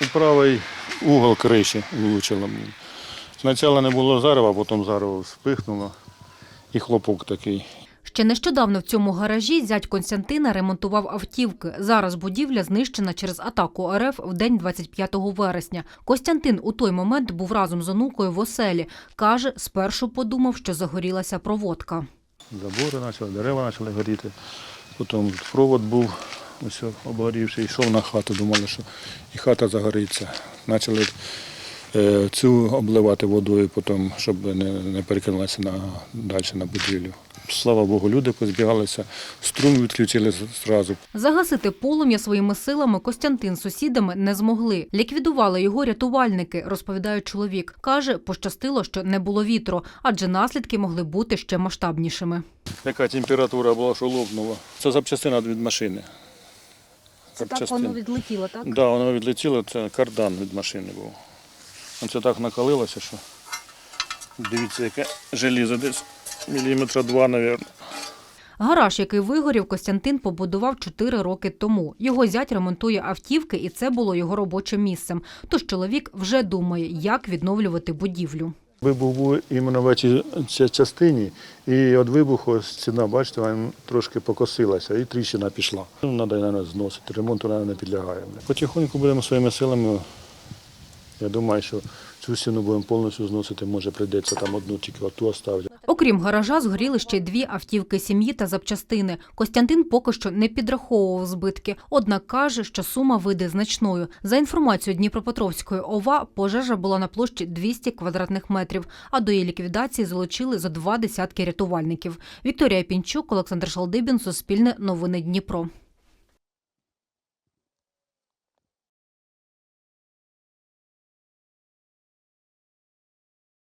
у правий угол криші влучило. Спочатку не було зарева, потім зарево спихнуло і хлопок такий. Ще нещодавно в цьому гаражі зять Константина ремонтував автівки. Зараз будівля знищена через атаку РФ в день 25 вересня. Костянтин у той момент був разом з онукою в оселі. Каже, спершу подумав, що загорілася проводка. Забори почали, дерева почали горіти. Потім провод був ось обгорівший, йшов на хату, думали, що і хата загориться. Почали е, цю обливати водою, потім, щоб не, не перекинулася на, далі на будівлю. Слава Богу, люди позбігалися, струм відключили зразу. Загасити полум'я своїми силами Костянтин з сусідами не змогли. Ліквідували його рятувальники, розповідає чоловік. Каже, пощастило, що не було вітру, адже наслідки могли бути ще масштабнішими. Яка температура була, що лопнула. Це запчастина від машини. Запчастина. відлетіло, так? Так, да, воно відлетіло, це кардан від машини був. Оце так накалилося, що дивіться, яке желізо десь міліметра два, мабуть. Гараж, який вигорів, Костянтин побудував чотири роки тому. Його зять ремонтує автівки, і це було його робочим місцем. Тож чоловік вже думає, як відновлювати будівлю. Вибух був іменно в цій частині, і від вибуху стіна, бачите, вона трошки покосилася і тріщина пішла. Ну, Треба, мабуть, зносити, ремонту вона не підлягає. Потихоньку будемо своїми силами. Я думаю, що цю стіну будемо повністю зносити, може прийдеться там одну тільки оту оставити. Окрім гаража, згоріли ще дві автівки сім'ї та запчастини. Костянтин поки що не підраховував збитки, однак каже, що сума вийде значною. За інформацією Дніпропетровської ОВА, пожежа була на площі 200 квадратних метрів, а до її ліквідації залучили за два десятки рятувальників. Вікторія Пінчук, Олександр Шалдибін, Суспільне новини Дніпро.